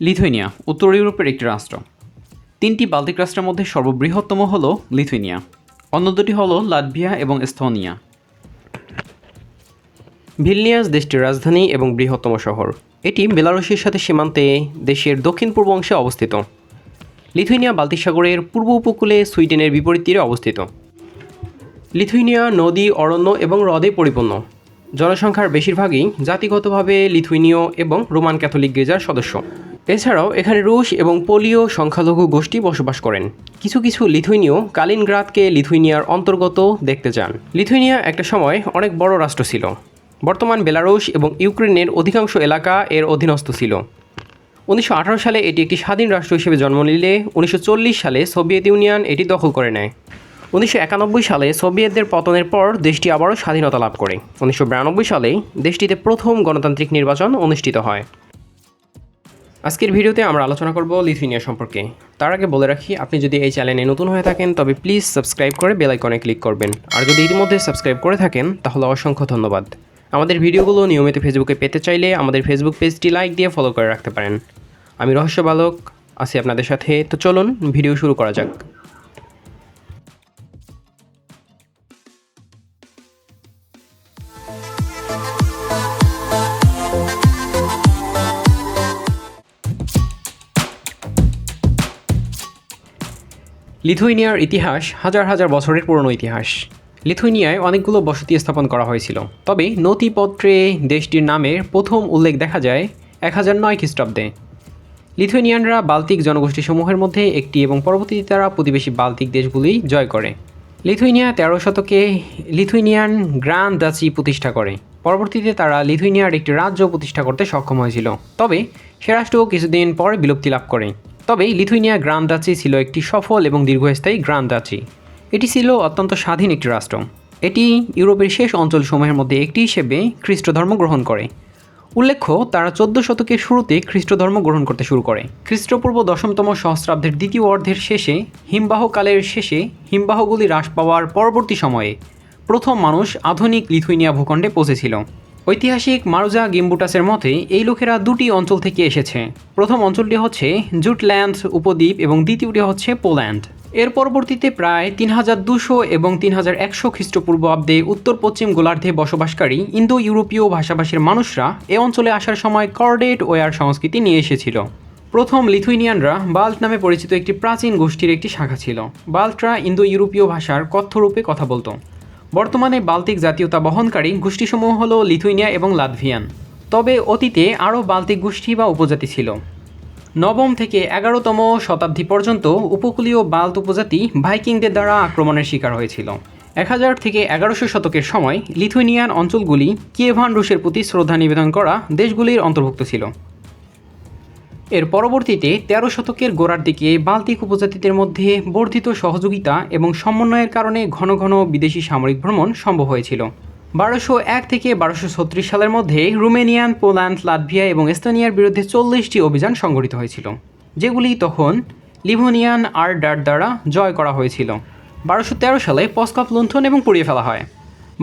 লিথুয়েনিয়া, উত্তর ইউরোপের একটি রাষ্ট্র। তিনটি বাল্টিক রাষ্ট্রের মধ্যে সর্ববৃহত্তম হল লিথুয়েনিয়া। অন্য দুটি হল লাটভিয়া এবং এস্তোনিয়া। ভিলনিয়াস দেশটির রাজধানী এবং বৃহত্তম শহর। এটি বেলারুশের সাথে সীমান্তে দেশের দক্ষিণ পূর্ব অংশে অবস্থিত। লিথুইনিয়া বাল্টিক সাগরের পূর্ব উপকূলে সুইডেনের বিপরীত তীরে অবস্থিত। লিথুইনিয়া নদী, অরণ্য এবং হ্রদে পরিপূর্ণ। জনসংখ্যার বেশিরভাগই জাতিগতভাবে লিথুইনীয় এবং রোমান ক্যাথলিক গির্জার সদস্য। এছাড়াও এখানে রুশ এবং পোলীয় সংখ্যালঘু গোষ্ঠী বসবাস করেন। কিছু কিছু লিথুইনীয় কালিনগ্রাদকে লিথুইনিয়ার অন্তর্গত দেখতে চান। লিথুইনিয়া একটা সময় অনেক বড় রাষ্ট্র ছিল। বর্তমান বেলারুশ এবং ইউক্রেনের অধিকাংশ এলাকা এর অধীনস্থ ছিল। উনিশশো আঠারো সালে এটি একটি স্বাধীন রাষ্ট্র হিসেবে জন্ম নিলে উনিশশো চল্লিশ সালে সোভিয়েত ইউনিয়ন এটি দখল করে নেয়। উনিশশো একানব্বই সালে সোভিয়েতদের পতনের পর দেশটি আবারও স্বাধীনতা লাভ করে। উনিশশো বিরানব্বই সালে দেশটিতে প্রথম গণতান্ত্রিক নির্বাচন অনুষ্ঠিত হয়। আজকের ভিডিওতে আমরা আলোচনা করব লিথুইনিয়া সম্পর্কে। তার আগে বলে রাখি, আপনি যদি এই চ্যানেলে নতুন হয়ে থাকেন, তবে প্লিজ সাবস্ক্রাইব করে বেল আইকনে ক্লিক করবেন। আর যদি ইতিমধ্যে সাবস্ক্রাইব করে থাকেন, তাহলে অসংখ্য ধন্যবাদ। আমাদের ভিডিওগুলো নিয়মিত ফেসবুকে পেতে চাইলে আমাদের ফেসবুক পেজটি লাইক দিয়ে ফলো করে রাখতে পারেন। আমি রহস্য বালক আছি আপনাদের সাথে। তো চলুন, ভিডিও শুরু করা যাক। লিথুইনিয়ার ইতিহাস হাজার হাজার বছরের পুরনো ইতিহাস। লিথুইনিয়ায় অনেকগুলো বসতি স্থাপন করা হয়েছিল। তবে নথিপত্রে দেশটির নামের প্রথম উল্লেখ দেখা যায় এক হাজার নয় খ্রিস্টাব্দে। লিথুইনিয়ানরা বাল্টিক জনগোষ্ঠীসমূহের মধ্যে একটি এবং পরবর্তীতে তারা প্রতিবেশী বাল্টিক দেশগুলি জয় করে। লিথুইনিয়া তেরো শতকে লিথুইনিয়ান গ্রান্ড ডাচি প্রতিষ্ঠা করে। পরবর্তীতে তারা লিথুইনিয়ার একটি রাজ্য প্রতিষ্ঠা করতে সক্ষম হয়েছিল। তবে সে রাষ্ট্র কিছুদিন পরে বিলুপ্তি লাভ করে। তবে লিথুইনিয়া গ্রান্ড ডাচি ছিল একটি সফল এবং দীর্ঘস্থায়ী গ্রান্ড ডাচি। এটি ছিল অত্যন্ত স্বাধীন একটি রাষ্ট্র। এটি ইউরোপের শেষ অঞ্চলসমূহের মধ্যে একটি হিসেবে খ্রিস্ট ধর্ম গ্রহণ করে। উল্লেখ্য, তারা চোদ্দ শতকের শুরুতে খ্রিস্ট ধর্ম গ্রহণ করতে শুরু করে। খ্রিস্টপূর্ব দশমতম সহস্রাব্দের দ্বিতীয় অর্ধের শেষে, হিমবাহকালের শেষে হিমবাহগুলি হ্রাস পাওয়ার পরবর্তী সময়ে প্রথম মানুষ আধুনিক লিথুইনিয়া ভূখণ্ডে পৌঁছেছিল। ঐতিহাসিক মারুজা গিম্বুটাসের মতে এই লোকেরা দুটি অঞ্চল থেকে এসেছে। প্রথম অঞ্চলটি হচ্ছে জুটল্যান্ড উপদ্বীপ এবং দ্বিতীয়টি হচ্ছে পোল্যান্ড। এর পরবর্তীতে প্রায় তিন হাজার দুশো এবং তিন হাজার একশো খ্রিস্টপূর্বাব্দে উত্তর পশ্চিম গোলার্ধে বসবাসকারী ইন্দো ইউরোপীয় ভাষাভাষীর মানুষরা এ অঞ্চলে আসার সময় কর্ডেট ওয়ার সংস্কৃতি নিয়ে এসেছিল। প্রথম লিথুইনিয়ানরা বাল্ট নামে পরিচিত একটি প্রাচীন গোষ্ঠীর একটি শাখা ছিল। বাল্টরা ইন্দো ইউরোপীয় ভাষার কথ্যরূপে কথা বলতো। বর্তমানে বাল্টিক জাতীয়তা বহনকারী গোষ্ঠীসমূহ হল লিথুইনিয়া এবং লাতভিয়ান। তবে অতীতে আরও বাল্টিক গোষ্ঠী বা উপজাতি ছিল। নবম থেকে এগারোতম শতাব্দী পর্যন্ত উপকূলীয় বাল্ট উপজাতি ভাইকিংদের দ্বারা আক্রমণের শিকার হয়েছিল। এক হাজার থেকে এগারোশো শতকের সময় লিথুইনিয়ান অঞ্চলগুলি কিয়েভান রুশের প্রতি শ্রদ্ধা নিবেদন করা দেশগুলির অন্তর্ভুক্ত ছিল। এর পরবর্তীতে তেরো শতকের গোড়ার দিকে বাল্টিক উপজাতিদের মধ্যে বর্ধিত সহযোগিতা এবং সমন্বয়ের কারণে ঘন ঘন বিদেশি সামরিক ভ্রমণ সম্ভব হয়েছিল। বারোশো এক থেকে বারোশো ছত্রিশ সালের মধ্যে রুমেনিয়ান, পোল্যান্ড, লাটভিয়া এবং এস্তোনিয়ার বিরুদ্ধে চল্লিশটি অভিযান সংঘটিত হয়েছিল, যেগুলি তখন লিভোনিয়ান আর্ডার দ্বারা জয় করা হয়েছিল। বারোশো তেরো সালে পস্কপ লুণ্ঠন এবং পুড়িয়ে ফেলা হয়।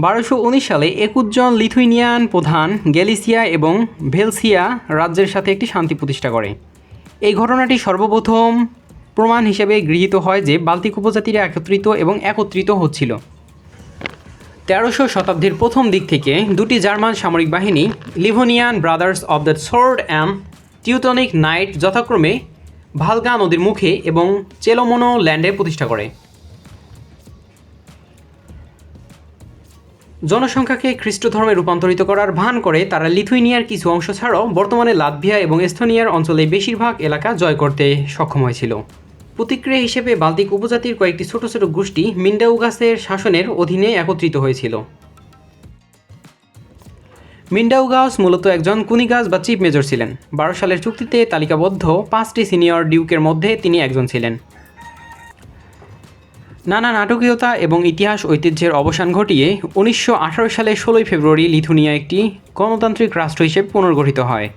বারোশো উনিশ সালে একুশ জন লিথুইনিয়ান প্রধান গ্যালিসিয়া এবং ভেলসিয়া রাজ্যের সাথে একটি শান্তি প্রতিষ্ঠা করে। এই ঘটনাটি সর্বপ্রথম প্রমাণ হিসেবে গৃহীত হয় যে বাল্টিক উপজাতিরা একত্রিত এবং একত্রিত হচ্ছিল। তেরোশো শতাব্দীর প্রথম দিক থেকে দুটি জার্মান সামরিক বাহিনী, Livonian brothers of the sword and Teutonic knight যথাক্রমে ভালগা নদীর মুখে এবং চেলোমোনো ল্যান্ডে প্রতিষ্ঠা করে। জনসংখ্যাকে খ্রিস্ট ধর্মে রূপান্তরিত করার ভান করে তারা লিথুইনিয়ার কিছু অংশ ছাড়াও বর্তমানে লাতভিয়া এবং এস্তোনিয়ার অঞ্চলে বেশিরভাগ এলাকা জয় করতে সক্ষম হয়েছিল। প্রতিক্রিয়া হিসেবে বাল্টিক উপজাতির কয়েকটি ছোট ছোট গোষ্ঠী মিন্ডাউগাসের শাসনের অধীনে একত্রিত হয়েছিল। মিন্ডাউগাস মূলত একজন কুনিগাস বা চিফ মেজর ছিলেন। বারো সালের চুক্তিতে তালিকাবদ্ধ পাঁচটি সিনিয়র ডিউকের মধ্যে তিনি একজন ছিলেন। নানা নাটকীয়তা এবং ইতিহাস ঐতিহ্যের অবসান ঘটিয়ে উনিশশো আঠারো সালে ষোলোই ফেব্রুয়ারি লিথুনিয়া একটি গণতান্ত্রিক রাষ্ট্র হিসেবে পুনর্গঠিত হয়।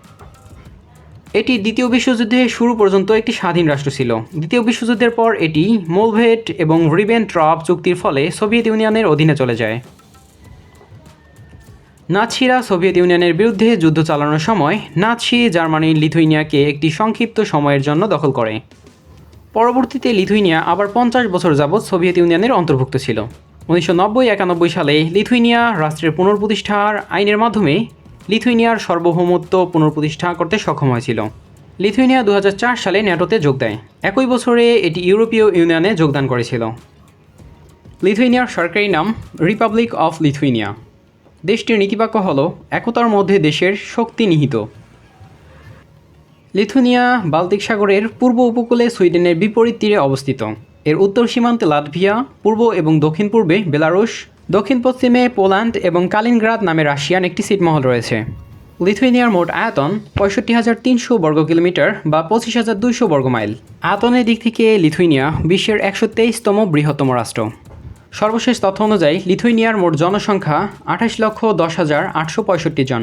এটি দ্বিতীয় বিশ্বযুদ্ধে শুরু পর্যন্ত একটি স্বাধীন রাষ্ট্র ছিল। দ্বিতীয় বিশ্বযুদ্ধের পর এটি মোলভেট এবং রিবেন ট্রপ চুক্তির ফলে সোভিয়েত ইউনিয়নের অধীনে চলে যায়। নাৎসিরা সোভিয়েত ইউনিয়নের বিরুদ্ধে যুদ্ধ চালানোর সময় নাৎসি জার্মানির লিথুইনিয়াকে একটি সংক্ষিপ্ত সময়ের জন্য দখল করে। পরবর্তীতে লিথুইনিয়া আবার পঞ্চাশ বছর যাবৎ সোভিয়েত ইউনিয়নের অন্তর্ভুক্ত ছিল। উনিশশো নব্বই, একানব্বই সালে লিথুইনিয়া রাষ্ট্রের পুনর্প্রতিষ্ঠার আইনের মাধ্যমে লিথুইনিয়ার সার্বভৌমত্ব পুনর্প্রতিষ্ঠা করতে সক্ষম হয়েছিল। লিথুইনিয়া দু হাজার চার সালে ন্যাটোতে যোগ দেয়। একই বছরে এটি ইউরোপীয় ইউনিয়নে যোগদান করেছিল। লিথুইনিয়ার সরকারি নাম রিপাবলিক অফ লিথুইনিয়া। দেশটির নীতিবাক্য হল, একতার মধ্যে দেশের শক্তি নিহিত। লিথুনিয়া বাল্টিক সাগরের পূর্ব উপকূলে সুইডেনের বিপরীত তীরে অবস্থিত। এর উত্তর সীমান্তে লাটভিয়া, পূর্ব এবং দক্ষিণ পূর্বে বেলারুশ, দক্ষিণ পশ্চিমে পোল্যান্ড এবং কালিনগ্রাদ নামে রাশিয়ান একটি সিটমহল রয়েছে। লিথুয়েনিয়ার মোট আয়তন পঁয়ষট্টি হাজার তিনশো বর্গ কিলোমিটার বা পঁচিশ হাজার দুইশো বর্গ মাইল। আয়তনের দিক থেকে লিথুইনিয়া বিশ্বের একশো তেইশতম বৃহত্তম রাষ্ট্র। সর্বশেষ তথ্য অনুযায়ী লিথুইনিয়ার মোট জনসংখ্যা আঠাশ লক্ষ দশ হাজার আটশো পঁয়ষট্টি জন।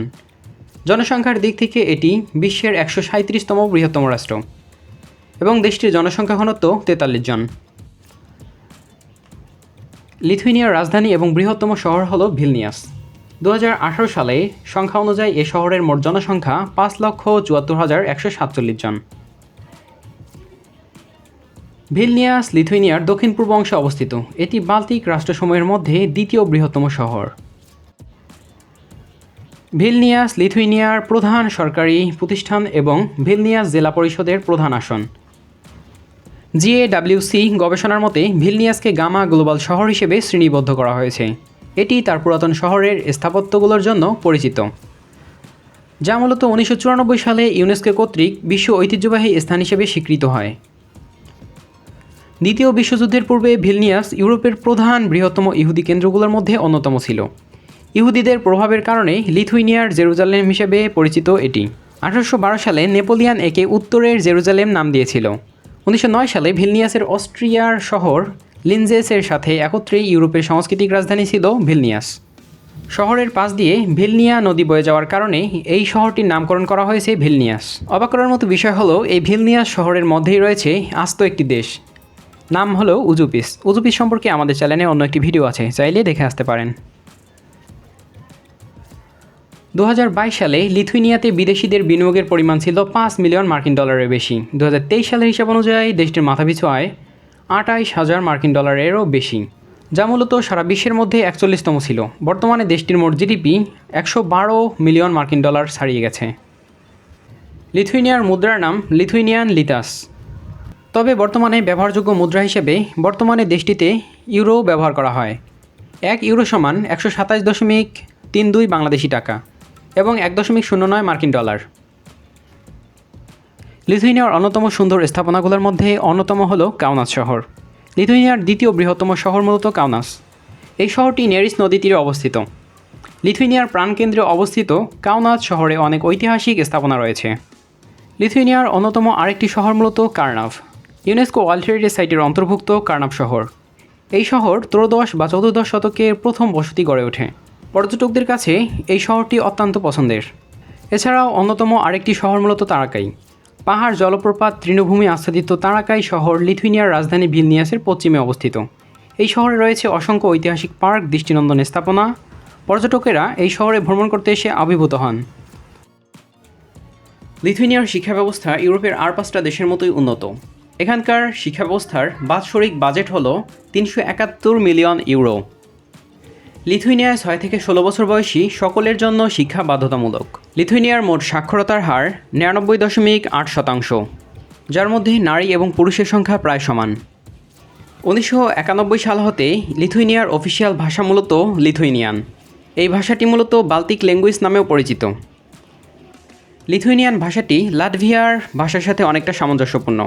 জনসংখ্যার দিক থেকে এটি বিশ্বের একশো সাঁত্রিশতম বৃহত্তম রাষ্ট্র এবং দেশটির জনসংখ্যা ঘনত্ব তেতাল্লিশ জন। লিথুইনিয়ার রাজধানী এবং বৃহত্তম শহর হল ভিলনিয়াস। দু হাজার আঠেরো সালে সংখ্যা অনুযায়ী এ শহরের মোট জনসংখ্যা পাঁচ লক্ষ চুয়াত্তর হাজার একশো সাতচল্লিশ জন। ভিলনিয়াস লিথুইনিয়ার দক্ষিণ পূর্ব অংশে অবস্থিত। এটি বাল্টিক রাষ্ট্রসমূহের মধ্যে দ্বিতীয় বৃহত্তম শহর। ভিলনিয়াস লিথুইনিয়ার প্রধান সরকারি প্রতিষ্ঠান এবং ভিলনিয়াস জেলা পরিষদের প্রধান আসন। জিএডাব্লিউসি গবেষণার মতে ভিলনিয়াসকে গামা গ্লোবাল শহর হিসেবে শ্রেণীবদ্ধ করা হয়েছে। এটি তার পুরাতন শহরের স্থাপত্যগুলোর জন্য পরিচিত। যা মূলত উনিশশো চুরানব্বই সালে ইউনেস্কো কর্তৃক বিশ্ব ঐতিহ্যবাহী স্থান হিসেবে স্বীকৃত হয়। দ্বিতীয় বিশ্বযুদ্ধের পূর্বে ভিলনিয়াস ইউরোপের প্রধান বৃহত্তম ইহুদি কেন্দ্রগুলোর মধ্যে অন্যতম ছিল। ইহুদিদের প্রভাবের কারণে লিথুইনিয়ার জেরুজালেম হিসেবে পরিচিত এটি। আঠারোশো বারো সালে নেপোলিয়ান একে উত্তরের জেরুজালেম নাম দিয়েছিল। উনিশশো নয় সালে ভিলনিয়াসের অস্ট্রিয়ার শহর লিনজেসের সাথে একত্রে ইউরোপের সাংস্কৃতিক রাজধানী ছিল ভিলনিয়াস। শহরের পাশ দিয়ে ভিলনিয়া নদী বয়ে যাওয়ার কারণে এই শহরটির নামকরণ করা হয়েছে ভিলনিয়াস। অবাক করার মতো বিষয় হলো, এই ভিলনিয়াস শহরের মধ্যেই রয়েছে আস্ত একটি দেশ। নাম হলো উজুপিস। উজুপিস সম্পর্কে আমাদের চ্যানেলে অন্য একটি ভিডিও আছে, চাইলে দেখে আসতে পারেন। দু হাজার বাইশ সালে লিথুইনিয়াতে বিদেশিদের বিনিয়োগের পরিমাণ ছিল পাঁচ মিলিয়ন মার্কিন ডলারের বেশি। দু হাজার তেইশ সালের হিসাব অনুযায়ী দেশটির মাথাপিছু আয় আটাইশ হাজার মার্কিন ডলারেরও বেশি, যা মূলত সারা বিশ্বের মধ্যে একচল্লিশতম ছিল। বর্তমানে দেশটির মোট জিডিপি একশো বারো মিলিয়ন মার্কিন ডলার ছাড়িয়ে গেছে। লিথুইনিয়ার মুদ্রার নাম লিথুইনিয়ান লিতাস তবে বর্তমানে ব্যবহারযোগ্য মুদ্রা হিসেবে বর্তমানে দেশটিতে ইউরো ব্যবহার করা হয়। এক ইউরো সমান একশো সাতাশ দশমিক তিন দুই বাংলাদেশি টাকা। এবং এক দশমিক শূন্য নয় মার্কিন ডলার। লিথুইনিয়ার অন্যতম সুন্দর স্থাপনাগুলোর মধ্যে অন্যতম হল কাউনাস শহর। লিথুইনিয়ার দ্বিতীয় বৃহত্তম শহর মূলত কাউনাস এই শহরটি নেরিস নদী তীরে অবস্থিত। লিথুইনিয়ার প্রাণকেন্দ্রে অবস্থিত কাউনাস শহরে অনেক ঐতিহাসিক স্থাপনা রয়েছে। লিথুইনিয়ার অন্যতম আরেকটি শহর মূলত কার্নাভ। ইউনেস্কো ওয়ার্ল্ড হেরিটেজ সাইটের অন্তর্ভুক্ত কার্নাভ শহর। এই শহর ত্রয়োদশ বা চতুর্দশ শতকের প্রথম বসতি গড়ে ওঠে। পর্যটকদের কাছে এই শহরটি অত্যন্ত পছন্দের। এছাড়াও অন্যতম আরেকটি শহর মূলত তারাকাই। পাহাড়, জলপ্রপাত, তৃণভূমি আচ্ছাদিত তারাকাই শহর লিথুইনিয়ার রাজধানী ভিলনিয়াসের পশ্চিমে অবস্থিত। এই শহরে রয়েছে অসংখ্য ঐতিহাসিক পার্ক, দৃষ্টিনন্দন স্থাপনা। পর্যটকেরা এই শহরে ভ্রমণ করতে এসে আবির্ভূত হন। লিথুইনিয়ার শিক্ষা ব্যবস্থা ইউরোপের আর পাঁচটা দেশের মতোই উন্নত। এখানকার শিক্ষা ব্যবস্থার বাৎসরিক বাজেট হল তিনশো একাত্তর মিলিয়ন ইউরো। লিথুইনিয়ায় ছয় থেকে ষোলো বছর বয়সী সকলের জন্য শিক্ষা বাধ্যতামূলক। লিথুইনিয়ার মোট সাক্ষরতার হার নিরানব্বই দশমিক আট শতাংশ, যার মধ্যে নারী এবং পুরুষের সংখ্যা প্রায় সমান। উনিশশো একানব্বই সাল হতে লিথুইনিয়ার অফিসিয়াল ভাষা মূলত লিথুইনিয়ান এই ভাষাটি মূলত বাল্টিক ল্যাঙ্গুয়েজ নামেও পরিচিত। লিথুইনিয়ান ভাষাটি লাটভিয়ার ভাষার সাথে অনেকটা সামঞ্জস্যপূর্ণ।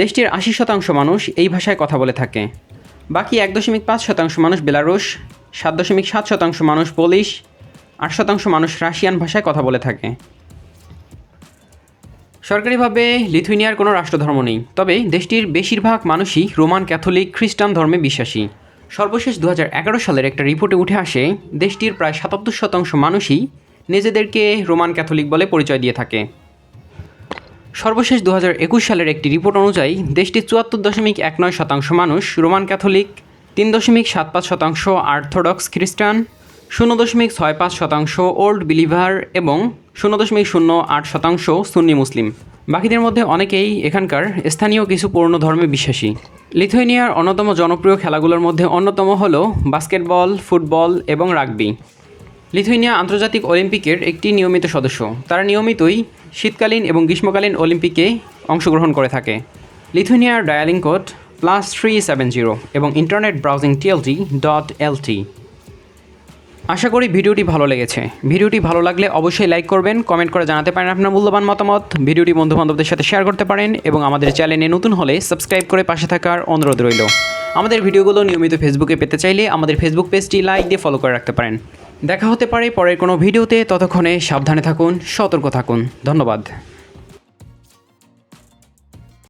দেশটির আশি শতাংশ মানুষ এই ভাষায় কথা বলে থাকে। বাকি এক দশমিক পাঁচ শতাংশ মানুষ বেলারুশ, সাত দশমিক সাত শতাংশ মানুষ পোলিশ, আট শতাংশ মানুষ রাশিয়ান ভাষায় কথা বলে থাকে। সরকারিভাবে লিথুইনিয়ার কোনো রাষ্ট্রধর্ম নেই, তবে দেশটির বেশিরভাগ মানুষই রোমান ক্যাথলিক খ্রিস্টান ধর্মে বিশ্বাসী। সর্বশেষ দু হাজার এগারো সালের একটা রিপোর্টে উঠে আসে, দেশটির প্রায় সাতাত্তর শতাংশ মানুষই নিজেদেরকে রোমান ক্যাথলিক বলে পরিচয় দিয়ে থাকে। সর্বশেষ দু সালের একটি রিপোর্ট অনুযায়ী, দেশটির চুয়াত্তর দশমিক এক নয় শতাংশ মানুষ রোমান ক্যাথলিক, তিন দশমিক সাত পাঁচ শতাংশ আর্থোডক্স খ্রিস্টান, শূন্য দশমিক ছয় পাঁচ শতাংশ ওল্ড বিলিভার এবং শূন্য দশমিক শূন্য আট শতাংশ সুন্নি মুসলিম। বাকিদের মধ্যে অনেকেই এখানকার স্থানীয় কিছু পূর্ণ ধর্মে বিশ্বাসী। লিথুয়েনিয়ার অন্যতম জনপ্রিয় খেলাগুলোর মধ্যে অন্যতম হল বাস্কেটবল, ফুটবল এবং রাগবি। লিথুয়েনিয়া আন্তর্জাতিক অলিম্পিকের একটি নিয়মিত সদস্য। তারা নিয়মিতই শীতকালীন এবং গ্রীষ্মকালীন অলিম্পিকে অংশগ্রহণ করে থাকে। লিথুয়েনিয়ার dialing code plus three seven zero এবং internet browsing TLD dot LT আশা করি ভিডিওটি ভালো লেগেছে। ভিডিওটি ভালো লাগলে অবশ্যই লাইক করবেন, কমেন্ট করে জানাতে পারেন আপনার মূল্যবান মতামত। ভিডিওটি বন্ধুবান্ধবদের সাথে শেয়ার করতে পারেন এবং আমাদের চ্যানেলে নতুন হলে সাবস্ক্রাইব করে পাশে থাকার অনুরোধ রইল। আমাদের ভিডিওগুলো নিয়মিত ফেসবুকে পেতে চাইলে আমাদের ফেসবুক পেজটি লাইক দিয়ে ফলো করে রাখতে পারেন। দেখা হতে পারে পরের কোনো ভিডিওতে। ততক্ষণে সাবধানে থাকুন সতর্ক থাকুন। ধন্যবাদ।